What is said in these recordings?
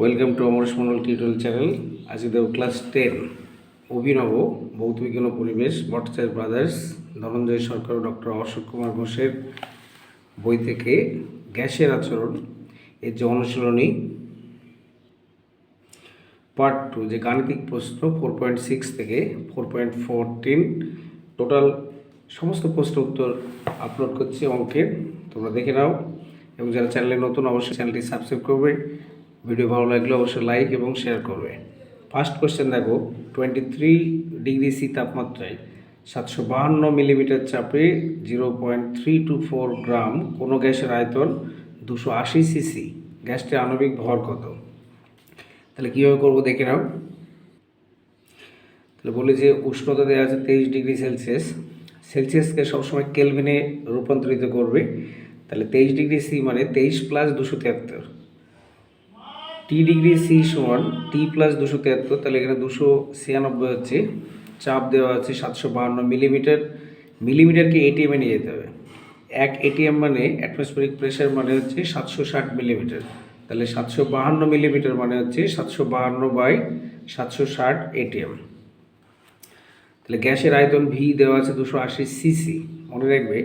Welcome to Amaresh Mandal tutorial channel আজকে দেব class ten অভিনব ভৌত বিজ্ঞান ও পরিবেশ ভট্টাচার্য ব্রাদার্স ধনঞ্জয় সরকার ও ডক্টর অশোক কুমার ঘোষের বই থেকে গ্যাসের আচরণ, এর যে অনুশীলনী পার্ট টু যে গাণিতিক প্রশ্ন ফোর পয়েন্ট সিক্স থেকে ফোর পয়েন্ট ফোরটিন টোটাল সমস্ত প্রশ্ন উত্তর আপলোড করছি অঙ্কের, তোমরা দেখে নাও। এবং যারা চ্যানেলে নতুন, অবশ্যই চ্যানেলটি সাবস্ক্রাইব করবে। ভিডিও ভালো লাগলে অবশ্যই লাইক এবং শেয়ার করবে। ফার্স্ট কোশ্চেন দেখো টোয়েন্টি থ্রি ডিগ্রি সি তাপমাত্রায় সাতশো বাহান্ন মিলিমিটার চাপে zero point three two four gram কোনো গ্যাসের আয়তন দুশো আশি সিসি গ্যাসটির আণবিক ভর কত? তাহলে কীভাবে করব দেখে নাও। তাহলে বলি যে উষ্ণতা দেওয়া আছে তেইশ ডিগ্রি সেলসিয়াস। সেলসিয়াসকে সবসময় কেলভিনে রূপান্তরিত করবে। তাহলে তেইশ ডিগ্রি সি মানে তেইশ প্লাস দুশো তিয়াত্তর। টি ডিগ্রি সি সমান টি প্লাস দুশো তিয়াত্তর তাহলে এখানে দুশো ছিয়ানব্বই হচ্ছে। চাপ দেওয়া আছে সাতশো বাহান্ন মিলিমিটার মিলিমিটারকে এটিএমে নিয়ে যেতে হবে। এক এটিএম মানে অ্যাটমসফেরিক প্রেশার মানে হচ্ছে সাতশো ষাট মিলিমিটার তাহলে সাতশো বাহান্ন মিলিমিটার মানে হচ্ছে সাতশো বাহান্ন বাই সাতশো ষাট এটিএম তাহলে গ্যাসের আয়তন ভি দেওয়া আছে দুশো আশি সিসি মনে রাখবে,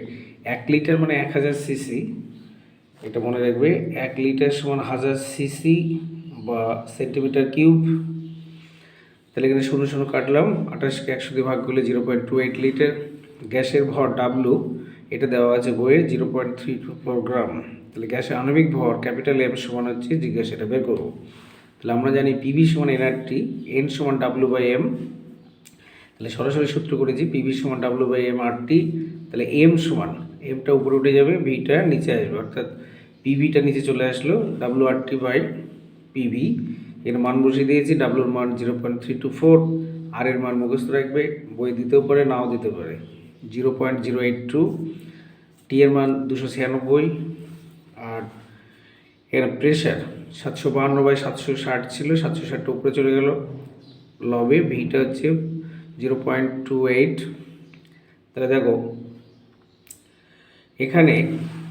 এক লিটার মানে এক হাজার সিসি এটা মনে রাখবে এক লিটার সমান হাজার সিসি বা সেন্টিমিটার কিউব তাহলে এখানে শূন্য শূন্য কাটলাম, আঠাশকে একশো দিয়ে ভাগ করলে zero point two eight litre গ্যাসের ভর ডাব্লু এটা দেওয়া আছে বইয়ে zero point three four gram তাহলে গ্যাসের আণবিক ভর ক্যাপিটাল এম সমান হচ্ছে, জিজ্ঞাসা এটা বের করব। তাহলে আমরা জানি পিভি সমান এনআরটি এন সমান ডাব্লু বাই এম তাহলে সরাসরি সূত্র করেছি পিভি সমান W by M R T তাহলে এম সমান এমটা উপরে উঠে যাবে ভিটা নিচে আসবে। অর্থাৎ পিভিটা নিচে চলে আসলো W R T by PV এর মান বসিয়ে দিয়েছি ডাব্লুর মান zero point three two four R এর মান মুখস্থ রাখবে, বই দিতেও পারে, নাও দিতে পারে। Zero point zero eight two T এর মান দুশো ছিয়ানব্বই, আর এর প্রেশার সাতশো বাহান্ন বাই সাতশো ষাট ছিল, সাতশো ষাটটা উপরে চলে গেল। লবে ভিটা হচ্ছে জিরো পয়েন্ট টু এইট তাহলে দেখো, এখানে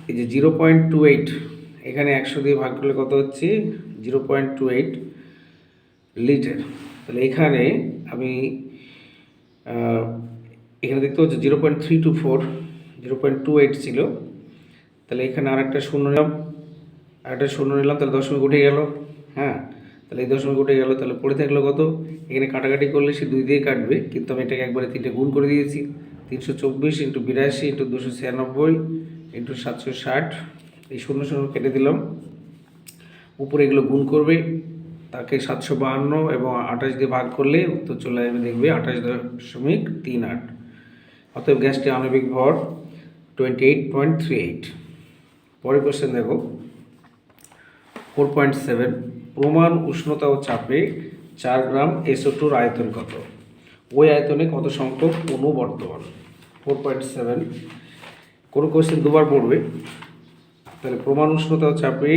এই যে জিরো পয়েন্ট টু এইট এখানে একশো দিয়ে ভাগ করলে কত হচ্ছে? Zero point two eight litre. তাহলে এখানে আমি এখানে দেখতে পাচ্ছি zero point three two four, zero point two eight ছিল। তাহলে এখানে আরেকটা শূন্য নিলাম, আরেকটা শূন্য নিলাম, তাহলে দশমিক উঠে গেল হ্যাঁ? তাহলে এই দশমিক উঠে গেল, তাহলে পড়ে থাকল কত? এখানে কাটাকাটি করলে সে দুই দিয়ে কাটবে, কিন্তু আমি এটাকে একবারে তিনটে গুণ করে দিয়েছি। তিনশো চব্বিশ ইন্টু বিরাশি ইন্টু দুশো ছিয়ানব্বই ইন্টু সাতশো ষাট এই শূন্য শূন্য কেটে দিলাম। উপরে এগুলো গুণ করবে, তাকে সাতশো বাহান্ন এবং আঠাশ দিয়ে ভাগ করলে উত্তর চলে যাবে দেখবে আঠাশ দশমিক তিন আট। অতএব গ্যাসটি আণবিক ভর twenty eight point three eight পরের কোশ্চেন দেখো। ফোর পয়েন্ট সেভেন প্রমাণ উষ্ণতা ও চাপে চার গ্রাম এসও আয়তন কত? ওই আয়তনে কত সংখ্যক অণু বর্তমান ফোর পয়েন্ট সেভেন কোনো কোশ্চেন দুবার পড়বে। তাহলে প্রমাণ উষ্ণতা ও চাপে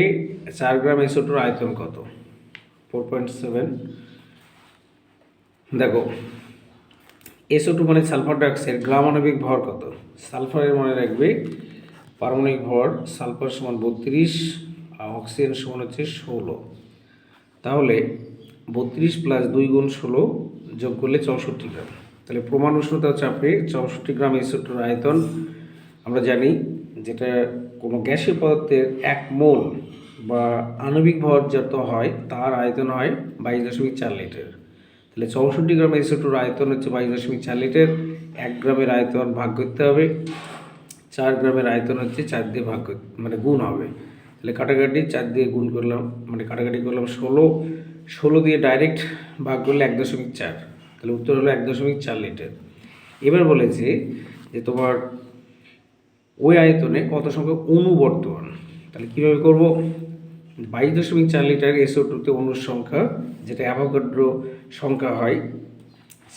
চার গ্রাম এসও টুর আয়তন কত? ফোর পয়েন্ট সেভেন দেখো এসও টু মানে সালফার ডাইঅক্সাইড গ্রাম আণবিক ভর কত? সালফারের মনে রাখবে পারমাণবিক ভর সালফার সমান বত্রিশ, আর অক্সিজেন সমান হচ্ছে ষোলো। তাহলে বত্রিশ প্লাস দুই গুণ ষোলো যোগ করলে চৌষট্টি গ্রাম। তাহলে প্রমাণ উষ্ণতা চাপে চৌষট্টি গ্রাম এসোটোর আয়তন, আমরা জানি যেটা কোনো গ্যাসীয় পদার্থের এক মোল বা আণবিক ভর যত হয়, তার আয়তন হয় বাইশ দশমিক চার লিটার। তাহলে চৌষট্টি গ্রাম এসোটোর আয়তন হচ্ছে বাইশ দশমিক চার লিটার, এক গ্রামের আয়তন ভাগ করতে হবে, চার গ্রামের আয়তন হচ্ছে চার দিয়ে ভাগ করতে মানে গুণ হবে। তাহলে কাটাকাটি চার দিয়ে গুণ করলাম মানে কাটাকাটি করলাম ষোলো ষোলো দিয়ে ডাইরেক্ট ভাগ করলে এক দশমিক চার। তাহলে উত্তর হলো এক দশমিক চার লিটার। এবার বলেছে যে তোমার ওই আয়তনে কত সংখ্যক অণু বর্তমান? তাহলে কীভাবে করব? বাইশ দশমিক চার লিটার এসও টুতে অণুর সংখ্যা, যেটা অ্যাভোগাড্রো সংখ্যা হয়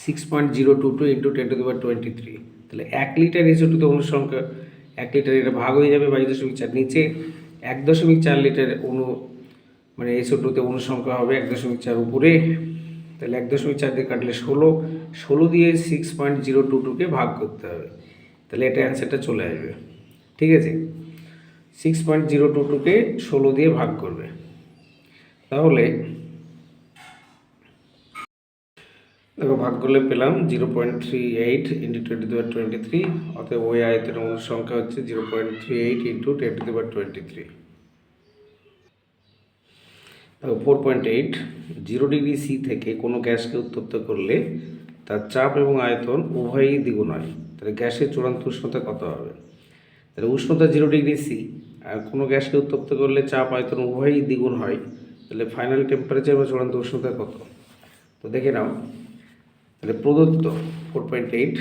six point zero two two into ten to the twenty three তাহলে এক লিটার এসও টুতে অণুর সংখ্যা, এক লিটার এটা ভাগ হয়ে যাবে বাইশ দশমিক চার নিচে। এক দশমিক চার লিটার অণু মানে এসও টুতে অণুর সংখ্যা হবে এক দশমিক চার উপরে। তাহলে এক দশমিক চার দিয়ে কাটলে ষোলো। ষোলো দিয়ে সিক্স পয়েন্ট জিরো টু টুকে ভাগ করতে হবে। তাহলে এটা অ্যান্সারটা চলে আসবে। ঠিক আছে? সিক্স পয়েন্ট জিরো টু টুকে ষোলো দিয়ে ভাগ করবে। তাহলে দেখো ভাগ করলে পেলাম zero point three eight into twenty two twenty three অতএব ওই আয়তের অনুর সংখ্যা হচ্ছে zero point three eight into twenty two twenty three দেখো four point eight zero degree C থেকে কোনো গ্যাসকে উত্তপ্ত করলে তার চাপ এবং আয়তন উভয়ই দ্বিগুণ হয়। তাহলে গ্যাসের চূড়ান্ত উষ্ণতা কত হবে? তাহলে উষ্ণতা জিরো ডিগ্রি সি আর কোনো গ্যাসকে উত্তপ্ত করলে চাপ আয়তন উভয়ই দ্বিগুণ হয়, তাহলে ফাইনাল টেম্পারেচার বা চূড়ান্ত উষ্ণতা কত? তো দেখে নাও, তাহলে প্রদত্ত ফোর পয়েন্ট এইট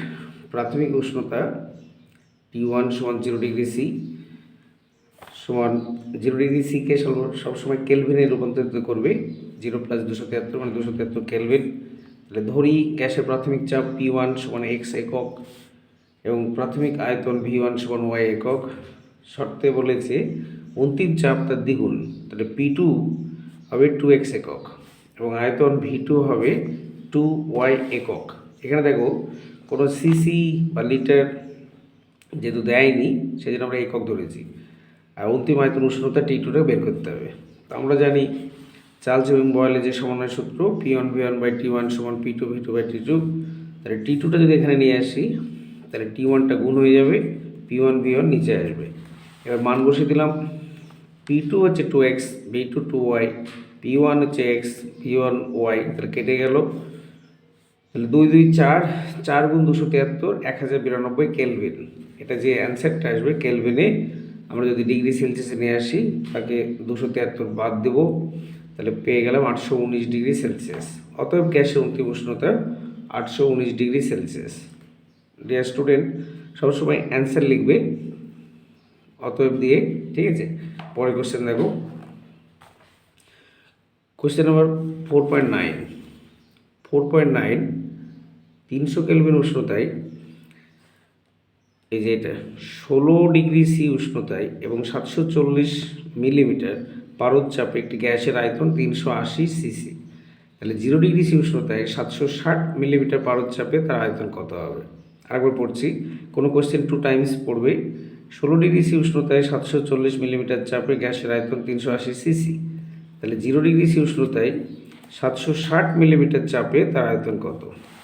প্রাথমিক উষ্ণতা টি ওয়ান সমান জিরো ডিগ্রি সি সমান জিরো ডিগ্রি সিকে সবসময় কেলভিনে রূপান্তরিত করবে জিরো প্লাস দুশো তিয়াত্তর মানে দুশো তিয়াত্তর কেলভিন তাহলে ধরি গ্যাসের প্রাথমিক চাপ পি ওয়ান সমান এক্স একক এবং প্রাথমিক আয়তন ভি ওয়ান সমান ওয়াই একক। শর্তে বলেছে অন্তিম চাপ তার দ্বিগুণ, তাহলে পি টু হবে টু এক্স একক এবং আয়তন ভি টু হবে টু ওয়াই একক। এখানে দেখো, কোনো সিসি বা লিটার যেহেতু দেয়নি, সেজন্য আমরা একক ধরেছি। আর অন্তিম আয়তন উষ্ণতা টি টুটা বের করতে হবে। তো আমরা জানি চার্লস এবং বয়েলের যে সমন্বয় সূত্র P one V one by T one সমান P two V two by T two তাহলে টি টুটা যদি এখানে নিয়ে আসি তাহলে টি ওয়ানটা গুণ হয়ে যাবে পি ওয়ান ভি ওয়ান নিচে আসবে। এবার মান বসিয়ে দিলাম। পি টু হচ্ছে two X V two two Y P one হচ্ছে এক্স পি ওয়ান ওয়াই তাহলে কেটে গেল। তাহলে দুই দুই, চার চার গুণ দুশো তিয়াত্তর, এক হাজার বিরানব্বই কেলভিন এটা যে অ্যান্সারটা আসবে কেলভিনে আমরা যদি ডিগ্রি সেলসিয়াসে নিয়ে আসি, তাকে দুশো তিয়াত্তর বাদ দেবো। তাহলে পেয়ে গেলাম আটশো উনিশ ডিগ্রি সেলসিয়াস অতএব গ্যাসের অন্তিম উষ্ণতা আটশো উনিশ ডিগ্রি সেলসিয়াস ডিয়ার স্টুডেন্ট সবসময় অ্যান্সার লিখবে, অতএব দিয়ে, ঠিক আছে? পরে কোশ্চেন দেখো। Question number four point nine four point nine তিনশো কেলভিন উষ্ণতায়, এই যে এটা, ষোলো ডিগ্রি সি উষ্ণতায় এবং সাতশো চল্লিশ মিলিমিটার পারদ চাপে একটি গ্যাসের আয়তন তিনশো আশি সিসি তাহলে জিরো ডিগ্রি সি উষ্ণতায় সাতশো ষাট মিলিমিটার পারদ চাপে তার আয়তন কত হবে? আরেকবার পড়ছি। কোনো কোশ্চেন টু টাইমস পড়বে। ষোলো ডিগ্রি সি উষ্ণতায় সাতশো চল্লিশ মিলিমিটার চাপে গ্যাসের আয়তন তিনশো আশি সিসি তাহলে জিরো ডিগ্রি সি উষ্ণতায় সাতশো ষাট মিলিমিটার চাপে তার আয়তন কত?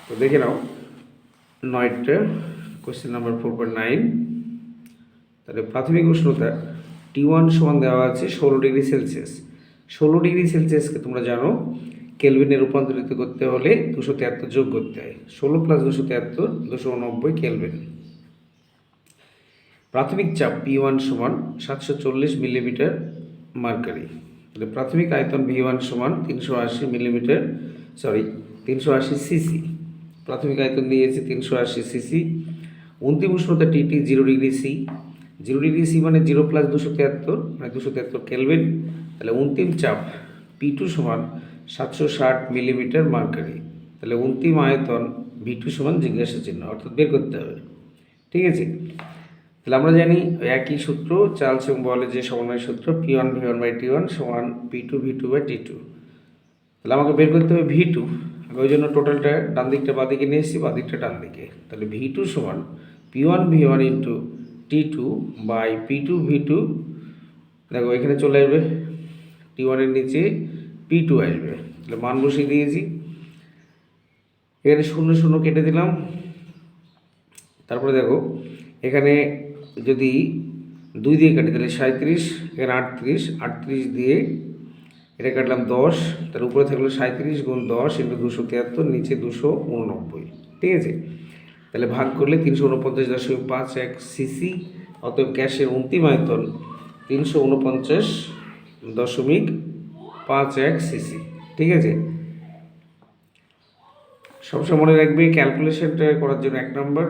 তো দেখে নাও। নয়টা question number four point nine তাহলে প্রাথমিক উষ্ণতা টি ওয়ান সমান দেওয়া আছে ষোলো ডিগ্রি সেলসিয়াস ষোলো ডিগ্রি সেলসিয়াসকে তোমরা জানো কেলভিনে রূপান্তরিত করতে হলে দুশো তিয়াত্তর যোগ করতে হয়। ষোলো প্লাস দুশো তিয়াত্তর, দুশো উনব্বই কেলভিন। প্রাথমিক চাপ পি ওয়ান সমান সাতশো চল্লিশ মিলিমিটার মার্কারি। তাহলে প্রাথমিক আয়তন ভি ওয়ান সমান তিনশো আশি মিলিমিটার সরি তিনশো আশি সিসি। প্রাথমিক আয়তন দিয়েছে তিনশো আশি সিসি। অন্তিম উষ্ণতা TT zero degree C. Zero degree C মানে জিরো প্লাস দুশো তিয়াত্তর মানে দুশো তিয়াত্তর কেলভিন। তাহলে অন্তিম চাপ পি টু সমান সাতশো ষাট মিলিমিটার মার্কারি। তাহলে অন্তিম আয়তন ভি টু সমান জিজ্ঞাসা চিহ্ন, অর্থাৎ বের করতে হবে। ঠিক আছে? তাহলে আমরা জানি একই সূত্র, চার্লস এবং বলে যে সমন্বয় সূত্র P one V one by T one সমান P two V two by T two তাহলে আমাকে বের করতে হবে ভি টু। আমি ওই জন্য টোটালটা ডান দিকটা বাঁ দিকে নিয়ে এসেছি, বাঁ দিকটা ডান দিকে। তাহলে ভি টু সমান P one V one into T two by P two V two দেখো, এখানে চলে আসবে। টি ওয়ানের নিচে পি টু আসবে। তাহলে মান বসিয়ে দিয়েছি। এখানে শূন্য শূন্য কেটে দিলাম। তারপরে দেখো, এখানে যদি দুই দিয়ে কাটি, তাহলে সাঁত্রিশ এখানে আটত্রিশ আটত্রিশ দিয়ে এটা কাটলাম দশ তার উপরে থাকল সাঁত্রিশ গুণ দশ ইন্টু দুশো তিয়াত্তর, নিচে দুশো উননব্বই। ঠিক আছে? তাহলে ভাগ করলে তিনশো উনপঞ্চাশ দশমিক পাঁচ এক সিসি অতএব গ্যাসের অন্তিম আয়তন তিনশো উনপঞ্চাশ দশমিক পাঁচ এক সিসি, ঠিক আছে? সবসময় মনে রাখবে ক্যালকুলেশনটা করার জন্য এক নম্বর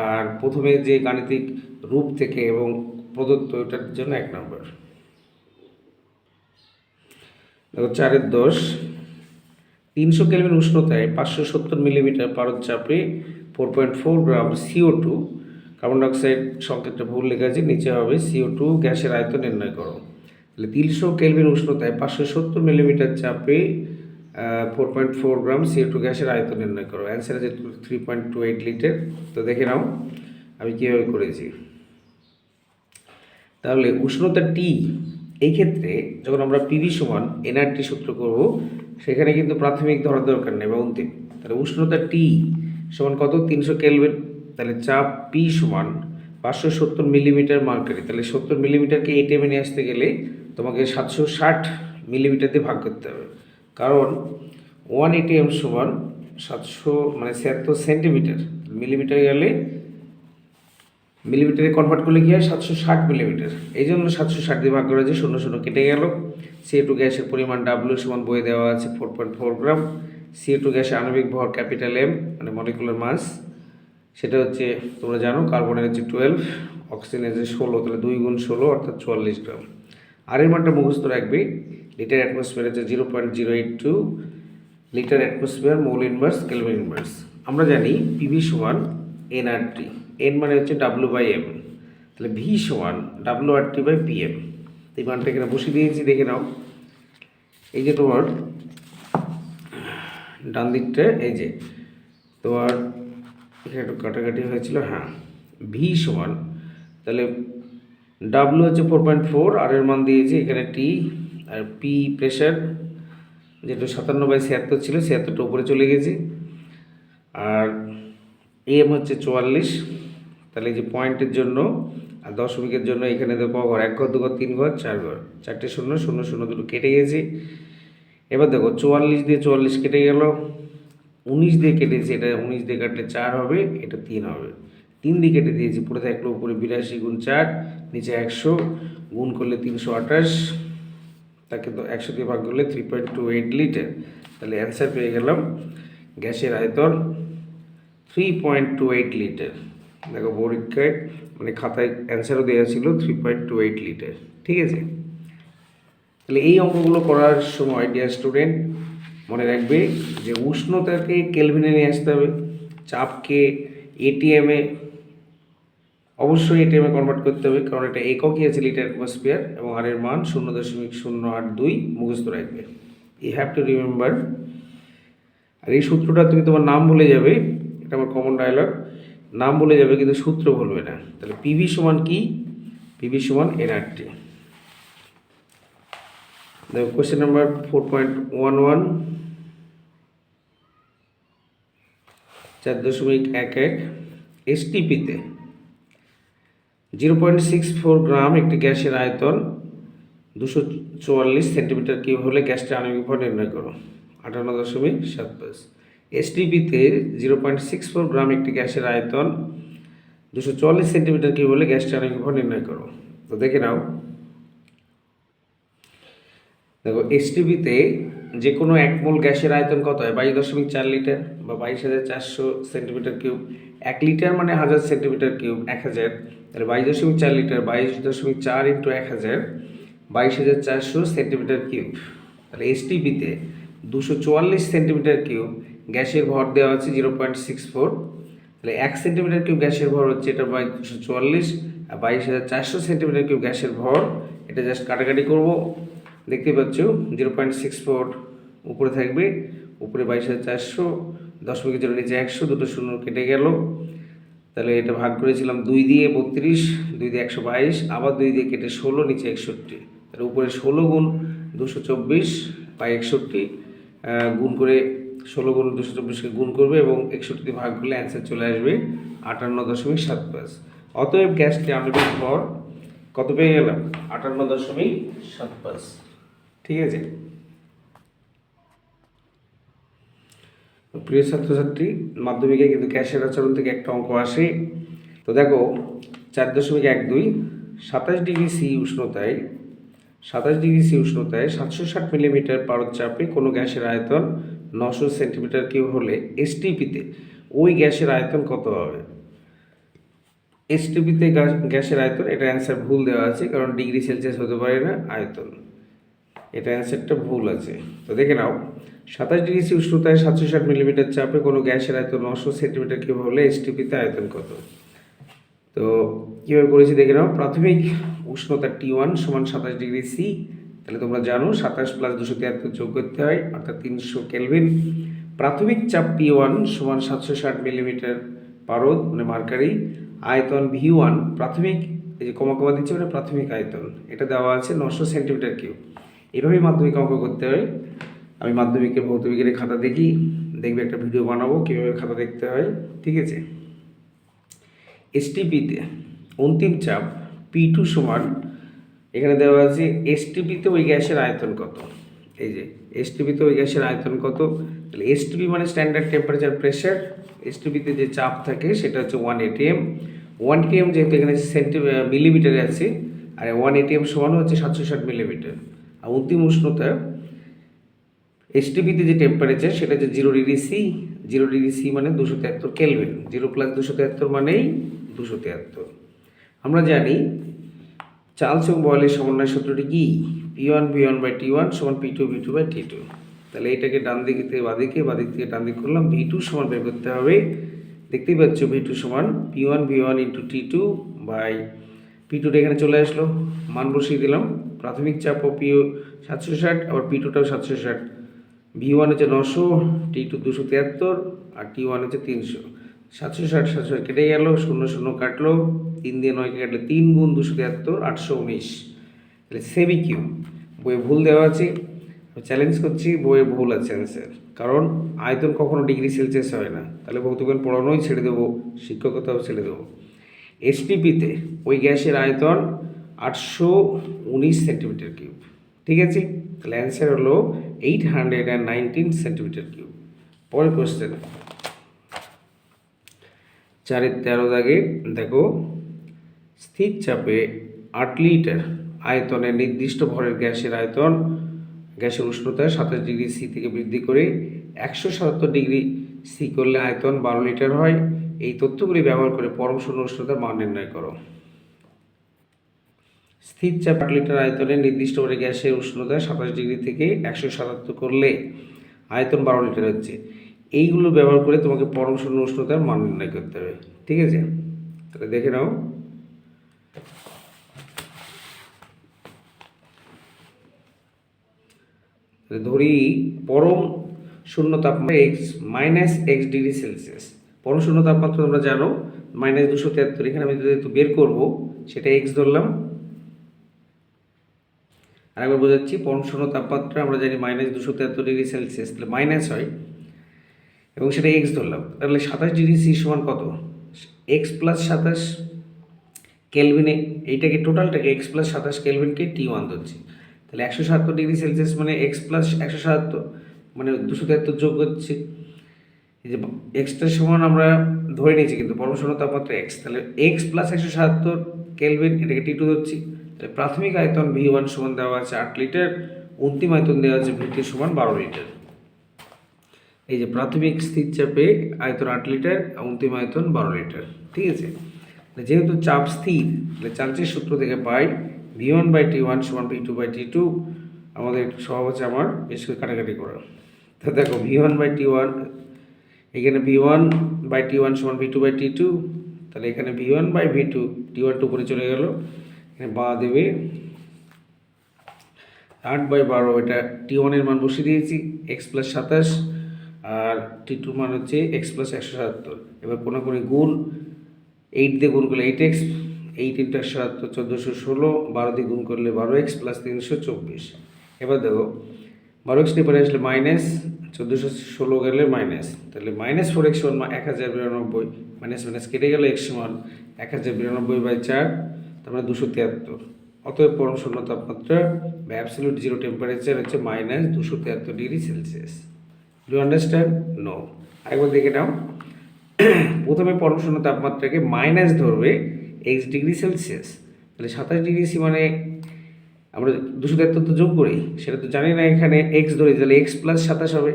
আর প্রথমে যে গাণিতিক রূপ থেকে এবং প্রদত্ত এটার জন্য এক নম্বর চারের দশ, তিনশো কেলভিন উষ্ণতায় পাঁচশো সত্তর মিলিমিটার পারদ চাপে four point four gram CO two carbon dioxide সংকেতটা ভুল লেখা আছে, নিচে হবে সিও টু গ্যাসের আয়তন নির্ণয় করো। তাহলে তিনশো কেলভিন উষ্ণতায় পাঁচশো সত্তর মিলিমিটার চাপে four point four gram CO two গ্যাসের আয়তন নির্ণয় করো। অ্যান্সার আছে three point two eight litre তো দেখে নাও, আমি কীভাবে করেছি। তাহলে উষ্ণতা টি এই ক্ষেত্রে যখন আমরা পিভি সমান এনআরটি সূত্র করব, সেখানে কিন্তু প্রাথমিক ধরার দরকার নেই বা অন্তিম। তাহলে উষ্ণতা টি সমান কত? তিনশো কেলভিন। তাহলে চাপ পি সমান পাঁচশো সত্তর মিলিমিটার মার্কারি তাহলে সত্তর মিলিমিটারকে এটিএমে নিয়ে আসতে গেলে তোমাকে সাতশো ষাট মিলিমিটার দিয়ে ভাগ করতে হবে। কারণ ওয়ান এটিএম সমান সাতশো মানে ছিয়াত্তর সেন্টিমিটার। মিলিমিটার গেলে, মিলিমিটারে কনভার্ট করলে কি হয়? সাতশো ষাট মিলিমিটার। এই জন্য সাতশো ষাট দিয়ে ভাগ করা যায় শূন্য শূন্য কেটে গেল। সি টু গ্যাসের পরিমাণ ডাব্লিউ সমান বয়ে দেওয়া আছে four point four gram C two গ্যাসের আণবিক ভর ক্যাপিটাল এম মানে মলিকুলার মাস সেটা হচ্ছে, তোমরা জানো কার্বনের হচ্ছে টুয়েলভ অক্সিজেনের যে ষোলো, তাহলে দুই গুণ ষোলো, অর্থাৎ চুয়াল্লিশ গ্রাম আর এর মানটা মুখস্থ রাখবে। লিটার অ্যাটমসফিয়ার হচ্ছে zero point zero eight two. Litre atmosphere mole inverse, kelvin inverse. আমরা জানি পিভি সমান এনআরটি এন মানে হচ্ছে ডাব্লু বাই এম। তাহলে ভি সমান W R T by P M. এই মানটা এখানে বসিয়ে দিয়েছি, দেখে নাও। এই যে তোমার, ডান দিকটা, এই যে তোমার, এখানে একটু কাটাকাটি হয়েছিল হ্যাঁ ভি সমান, তাহলে ডাব্লু হচ্ছে ফোর পয়েন্ট ফোর আর এর মান দিয়েছি এখানে টি আর পি প্রেশার যেটা সাতান্ন বাই ছিয়াত্তর ছিল, ছিয়াত্তরটা উপরে চলে গেছে। আর এম হচ্ছে চুয়াল্লিশ, তাহলে যে পয়েন্টের জন্য, আর দশমিকের জন্য এখানে দেখো ঘর, এক ঘর, দু ঘর, তিন ঘর, চার ঘর, চারটে শূন্য শূন্য শূন্য দুটো কেটে গেছে। এবার দেখো, চুয়াল্লিশ দিয়ে চুয়াল্লিশ কেটে গেল, উনিশ দিয়ে কেটেছি, এটা উনিশ দিয়ে কাটলে চার হবে, এটা তিন হবে। তিন দিয়ে কেটে দিয়েছি, পুরো থাকল উপরে বিরাশি গুণ চার নিচে একশো, গুণ করলে তিনশো আঠাশ, তাকে তো একশো দিয়ে ভাগ করলে three point two eight litre তাহলে অ্যান্সার পেয়ে গেলাম। গ্যাসের আয়তন three point two eight litre দেখো পরীক্ষায় মানে খাতায় অ্যান্সারও দেওয়া ছিল three point two eight litre ঠিক আছে? তাহলে এই অঙ্কগুলো করার সময় ডিয়ার স্টুডেন্ট মনে রাখবে যে উষ্ণতাকে কেলভিনে নিয়ে আসতে হবে। চাপকে এটিএমে অবশ্যই এটিএমে কনভার্ট করতে হবে, কারণ এটা এককই আছে লিটার অ্যাটমসফিয়ার এবং আর এর মান শূন্য দশমিক শূন্য আট দুই মুখস্থ রাখবে। ইউ হ্যাভ টু রিমেম্বার আর এই সূত্রটা তুমি তোমার নাম ভুলে যাবে, এটা আমার কমন ডায়লগ নাম ভুলে যাবে কিন্তু সূত্র ভুলবে না। তাহলে পিভি সমান কি? পিভি সমান এনআরটি দেখো question number four point one one চার দশমিক এক এক এসটিপিতে zero point six four gram একটি গ্যাসের আয়তন দুশো চুয়াল্লিশ সেন্টিমিটার কিউব হলে গ্যাসটা আণবিক ভর নির্ণয় করো। আটান্ন দশমিক সাত পাঁচ। এসটিপিতে zero point six four gram একটি গ্যাসের আয়তন দুশো চুয়াল্লিশ সেন্টিমিটার কিউব হলে গ্যাসটা আণবিক ভর নির্ণয় করো। তো দেখে নাও। দেখো এসটিভিতে যে কোনো এক মোল গ্যাসের আয়তন কত হয়? বাইশ দশমিক চার লিটার বা বাইশ হাজার চারশো সেন্টিমিটার কিউব। এক লিটার মানে হাজার সেন্টিমিটার কিউব, এক হাজার। তাহলে বাইশ দশমিক চার লিটার, বাইশ দশমিক চার ইন্টু এক হাজার, বাইশ হাজার চারশো সেন্টিমিটার কিউব। তাহলে এসটিভিতে দুশো চুয়াল্লিশ সেন্টিমিটার কিউব গ্যাসের ভর দেওয়া আছে জিরো পয়েন্ট সিক্স ফোর। তাহলে এক সেন্টিমিটার কিউব গ্যাসের ভর হচ্ছে এটা বাই দুশো চুয়াল্লিশ, আর বাইশ হাজার চারশো সেন্টিমিটার কিউব গ্যাসের ভর, এটা জাস্ট কাটাকাটি করব। দেখতে পাচ্ছ, জিরো পয়েন্ট সিক্স ফোর, উপরে থাকবে, উপরে বাইশ হাজার চারশো, দশমিকের জন্য নিচে একশো, দুটো শূন্য কেটে গেল। তাহলে এটা ভাগ করেছিলাম দুই দিয়ে বত্রিশ, দুই দিয়ে একশো বাইশ, আবার দুই দিয়ে কেটে ষোলো, নিচে একষট্টি। তাহলে উপরে ষোলো গুণ দুশো চব্বিশ বাই একষট্টি গুণ করে ষোলো গুণ দুশো চব্বিশকে গুণ করবে এবং একষট্টি ভাগ করলে অ্যান্সার চলে আসবে আটান্ন দশমিক সাত পাঁচ। অতএব গ্যাসটি আণবিক ভর কত পেয়ে গেলাম? আটান্ন দশমিক সাত পাঁচ। ঠিক আছে? প্রিয় ছাত্রছাত্রী, মাধ্যমিকে কিন্তু ক্যাশের আচরণ থেকে একটা অঙ্ক আসে। তো দেখো, চার দশমিক এক দুই, সাতাশ ডিগ্রি সি উষ্ণতায়, সাতাশ ডিগ্রি সি উষ্ণতায় সাতশো ষাট মিলিমিটার পারদ চাপে কোনো গ্যাসের আয়তন নশো সেন্টিমিটার কিউ হলে এসটিপিতে ওই গ্যাসের আয়তন কত হবে? এসটিপিতে গ্যাসের আয়তন, এটা অ্যান্সার ভুল দেওয়া আছে, কারণ ডিগ্রি সেলসিয়াস হতে পারে না আয়তন। এটা অ্যান্সারটা ভুল আছে। তো দেখে নাও, সাতাশ ডিগ্রি সি উষ্ণতায় সাতশো ষাট মিলিমিটার চাপে কোনো গ্যাসের আয়তন নশো সেন্টিমিটার কিউব হলে এসটিপিতে আয়তন কত? তো কীভাবে করেছি দেখে নাও, প্রাথমিক উষ্ণতা টি ওয়ান সমান সাতাশ ডিগ্রি সি তাহলে তোমরা জানো সাতাশ প্লাস দুশো তিয়াত্তর যোগ করতে হয়, অর্থাৎ তিনশো কেলভিন। প্রাথমিক চাপ পি ওয়ান সমান সাতশো ষাট মিলিমিটার পারদ মানে মার্কারি। আয়তন ভি ওয়ান প্রাথমিক, এই যে কমা কমা দিচ্ছে মানে প্রাথমিক আয়তন, এটা দেওয়া আছে নশো সেন্টিমিটার কিউব। এভাবেই মাধ্যমিক অঙ্ক করতে হয়। আমি মাধ্যমিকের, ভৌতবিজ্ঞানের খাতা দেখি, দেখবে একটা ভিডিও বানাবো, কীভাবে খাতা দেখতে হয়, ঠিক আছে? এসটিপিতে অন্তিম চাপ পি টু সমান, এখানে দেওয়া আছে এসটিপিতে ওই গ্যাসের আয়তন কত? এই যে এসটিপিতে ওই গ্যাসের আয়তন কত? তাহলে এসটিপি মানে স্ট্যান্ডার্ড টেম্পারেচার প্রেশার এসটিপিতে যে চাপ থাকে সেটা হচ্ছে ওয়ান এটিএম ওয়ান টিএম যেহেতু এখানে সেন্টি মিলিমিটারে আছে, আর ওয়ান এটিএম সমান হচ্ছে সাতশো ষাট মিলিমিটার আর অন্তিম উষ্ণতা এসটিপিতে যে টেম্পারেচার সেটা হচ্ছে zero degree C zero degree C মানে দুশো তিয়াত্তর কেলভিন জিরো প্লাস দুশো তিয়াত্তর মানেই দুশো তিয়াত্তর। আমরা জানি চার্লস এবং বয়েলের সমন্বয় সূত্রটি কি? P one V one by T one সমান P two V two by T two তাহলে এটাকে ডান দিক থেকে বাদিকে বাদিক থেকে ডান দিক করলাম ভি টু সমান বের করতে হবে। দেখতেই পাচ্ছ ভি টু সমান P one V one into T two by P টুটা এখানে চলে আসলো। মান বসিয়ে দিলাম। প্রাথমিক চাপ ও পি সাতশো ষাট, আবার পি টুটাও সাতশো ষাট। ভি ওয়ান হচ্ছে নশো টি টু দুশো তিয়াত্তর, আর টি ওয়ান হচ্ছে তিনশো। সাতশো ষাট, সাতশো কেটে গেল, শূন্য শূন্য কাটলো। তিন দিয়ে নয়কে কাটলে তিন গুণ দুশো তিয়াত্তর, আটশো উনিশ। তাহলে সেমি কিউ বইয়ে ভুল দেওয়া আছে। চ্যালেঞ্জ করছি, বইয়ে ভুল আছে অ্যান্সার কারণ আয়তন কখনো ডিগ্রি সেলসিয়াস হয় না। তাহলে ভৌতজ্ঞান পড়ানোই ছেড়ে দেবো, শিক্ষকতাও ছেড়ে দেবো। এসটিপিতে ওই গ্যাসের আয়তন আটশো উনিশ সেন্টিমিটার কিউব। ঠিক আছে? তাহলে অ্যান্সার হলো eight hundred and nineteen centimetre cube. পরের কোশ্চেন চারের তেরো দাগে, দেখো, স্থির চাপে আট লিটার আয়তনের নির্দিষ্ট ভরের গ্যাসের আয়তন, গ্যাসের উষ্ণতা সাতাশ ডিগ্রি সি থেকে বৃদ্ধি করে একশো সাতাত্তর ডিগ্রি সি করলে আয়তন বারো লিটার হয়। এই তথ্যগুলি ব্যবহার করে পরম শূন্য উষ্ণতার মান নির্ণয় করো। স্থির চাপ আট লিটার আয়তনে নির্দিষ্ট করে গ্যাসের উষ্ণতা সাতাশ ডিগ্রি থেকে একশো সাতাত্তর করলে আয়তন বারো লিটার হচ্ছে। এইগুলো ব্যবহার করে তোমাকে পরম শূন্য উষ্ণতার মান নির্ণয় করতে হবে। ঠিক আছে? তাহলে দেখে নাও। ধরি পরম শূন্য তাপমাত্রা X minus X degree Celsius. পরম শূন্য তাপমাত্রা তোমরা জানো, মাইনাস দুশো তিয়াত্তর এখানে আমি যদি একটু বের করব, সেটা এক্স ধরলাম। আরেকবার বোঝাচ্ছি, পরম শূন্য তাপমাত্রা আমরা জানি মাইনাস দুশো তিয়াত্তর ডিগ্রি সেলসিয়াস তাহলে মাইনাস হয়, এবং সেটা এক্স ধরলাম, তাহলে সাতাশ ডিগ্রি সি সমান কত? এক্স প্লাস সাতাশ কেলভিনে এইটাকে টোটালটাকে এক্স প্লাস সাতাশ কেলভিনকে টি ওয়ান ধরছি, তাহলে একশো সাতাত্তর ডিগ্রি সেলসিয়াস মানে এক্স প্লাস একশো সাতাত্তর মানে দুশো তিয়াত্তর যোগ হচ্ছে, এই যে এক্সটার সমান আমরা ধরে নিয়েছি কিন্তু পরমশূন্য তাপমাত্রা এক্স তাহলে এক্স প্লাস একশো সাতাত্তর কেলভিন এটাকে টি টু ধরছি তাহলে প্রাথমিক আয়তন ভি ওয়ান সমান দেওয়া আছে আট লিটার, অন্তিম আয়তন দেওয়া আছে ভি টু সমান বারো লিটার। এই যে প্রাথমিক স্থির চাপে আয়তন আট লিটার, অন্তিম আয়তন বারো লিটার, ঠিক আছে? যেহেতু চাপ স্থির, তাহলে চার্জের সূত্র থেকে পাই V one by T one সমান V two by T two আমাদের স্বভাব হচ্ছে আমার বেশ করে কাটাকাটি করা। তো দেখো V one by T one এখানে V one by T one সমান V two by T two তাহলে এখানে V one by V two T one two করে চলে গেল। এখানে বা দেবে। আট বাই বারো, এটা টি ওয়ানের মান বসিয়ে দিয়েছি এক্স প্লাস সাতাশ, আর টি টুর মান হচ্ছে এক্স প্লাস একশো সাতাত্তর। এবার কোনো কোনো গুণ এইট দিয়ে গুণ করলে এইট এক্স এইট ইন্টু একশো সাতাত্তর চোদ্দোশো ষোলো, বারো দিয়ে গুণ করলে বারো এক্স প্লাস তিনশো চব্বিশ। এবার দেখো, বারো এক্স নিয়ে পরে আসলে মাইনাস চোদ্দোশো ষোলো গেলে মাইনাস তাহলে মাইনাস ফোর এক্স সমান এক হাজার বিরানব্বই মাইনাস মাইনাস কেটে গেলে এক্স সমান এক হাজার বিরানব্বই বাই চার। তার মানে দুশো তিয়াত্তর। অতএব পরম শূন্য তাপমাত্রা বা অ্যাবসলিউট জিরো টেম্পারেচার হচ্ছে মাইনাস দুশো তিয়াত্তর degree Celsius do understand no একবার দেখে নাও। প্রথমে পরম শূন্য তাপমাত্রাকে মাইনাস ধরবে এক্স ডিগ্রি সেলসিয়াস তাহলে সাতাশ ডিগ্রি সি মানে আমরা দুশো তিয়াত্তর তো যোগ করি, সেটা তো জানি না এখানে এক্স ধরি, তাহলে এক্স প্লাস সাতাশ হবে।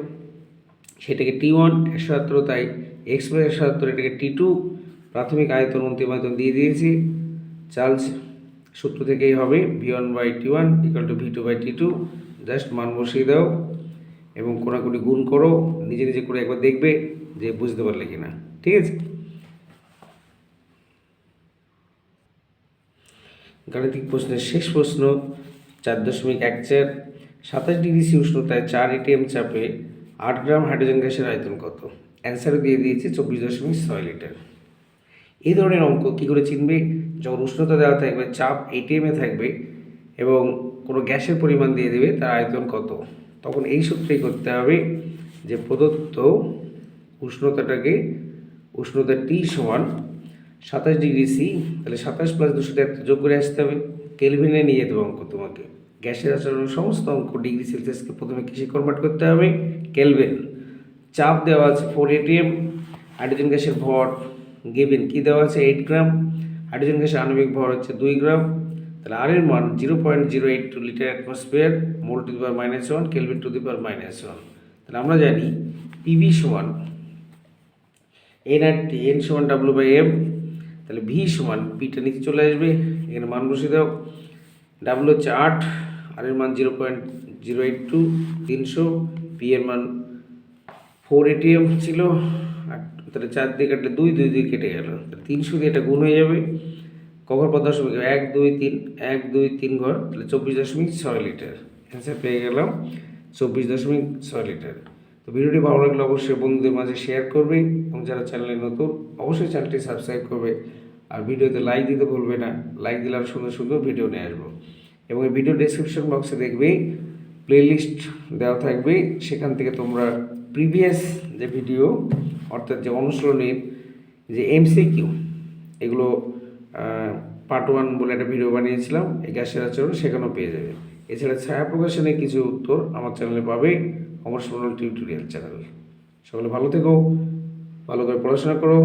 সেটাকে টি ওয়ান একশো সাতাত্তর তাই এক্স প্লাস একশো সাতাত্তর এটাকে টি টু প্রাথমিক আয়তন, অন্তিম আয়তন দিয়ে দিয়েছি। চার্লস সূত্র থেকেই হবে V one by T one equal to V two by T two just মান বসিয়ে দাও এবং কোনাকুনি গুণ করো, নিজে নিজে করে একবার দেখবে যে বুঝতে পারলে কি না ঠিক আছে? গাণিতিক প্রশ্নের শেষ প্রশ্ন, চার দশমিক এক চার, সাতাশ ডিগ্রি সি উষ্ণতায় চার এটিএম চাপে আট গ্রাম হাইড্রোজেন গ্যাসের আয়তন কত? অ্যান্সারও দিয়ে দিয়েছে চব্বিশ দশমিক ছয় লিটার। এই ধরনের অঙ্ক কী করে চিনবে? যখন উষ্ণতা দেওয়া থাকবে, চাপ এটিএমে থাকবে এবং কোনো গ্যাসের পরিমাণ দিয়ে দেবে, তার আয়তন কত? তখন এই সূত্রেই করতে হবে যে প্রদত্ত উষ্ণতাটাকে উষ্ণতা টি সমান সাতাশ ডিগ্রি সি তাহলে সাতাশ প্লাস দুশো তেহাত্তর যোগ করে আসতে হবে। কেলভিনে নিয়ে যেতে অঙ্ক তোমাকে। গ্যাসের আচরণ সমস্ত অঙ্ক ডিগ্রি সেলসিয়াসকে প্রথমে কিসে কনভার্ট করতে হবে? কেলভিন চাপ দেওয়া আছে ফোর এটিএম হাইড্রোজেন গ্যাসের ভর গিভেন কী দেওয়া আছে? এইট গ্রাম হাইড্রোজেন গ্যাসের আণবিক ভর হচ্ছে দুই গ্রাম, তাহলে আর এর মান zero point zero eight two litre atmosphere mole to the power minus one kelvin to the power minus one তাহলে আমরা জানি পিভি সমান এন আর টি এন সমান ডাব্লু বাই এম তাহলে ভি সমান পিটা নিচে চলে আসবে, এখানে মান বসিয়ে দাও। ডাব্লু হচ্ছে আট আর এর মান zero point zero eight two তিনশো পি এর মান ফোর এটিএম ছিল। তাহলে চার দিয়ে কাটলে দুই দুই দুই কেটে গেল। তিনশো দিয়ে এটা গুণ হয়ে যাবে। কখন পর দশমিক? এক, দুই, তিন, এক, দুই, তিন ঘর, তাহলে চব্বিশ দশমিক ছয় লিটার। অ্যান্সার পেয়ে গেলাম, চব্বিশ দশমিক ছয় লিটার। তো ভিডিওটি ভালো লাগলে অবশ্যই বন্ধুদের মাঝে শেয়ার করবে এবং যারা চ্যানেলে নতুন, অবশ্যই চ্যানেলটি সাবস্ক্রাইব করবে। আর ভিডিওতে লাইক দিতে ভুলবে না। লাইক দিলে আরও সুন্দর সুন্দর ভিডিও নিয়ে আসব। এবং এই ভিডিও ডেসক্রিপশন বক্সে দেখবে প্লেলিস্ট দেওয়া থাকবে। সেখান থেকে তোমরা প্রিভিয়াস যে ভিডিও অর্থাৎ যে অনুশীলনীর যে এমসিকিউ এগুলো পার্ট ওয়ান বলে একটা ভিডিও বানিয়েছিলাম, এই গ্যাসের আচরণ সেখানেও পেয়ে যাবে। এছাড়া ছায়া প্রকাশনের কিছু উত্তর আমার চ্যানেলে পাবে অমর সোনাল টিউটোরিয়াল চ্যানেল সকলে ভালো থেকো, ভালো করে পড়াশোনা করো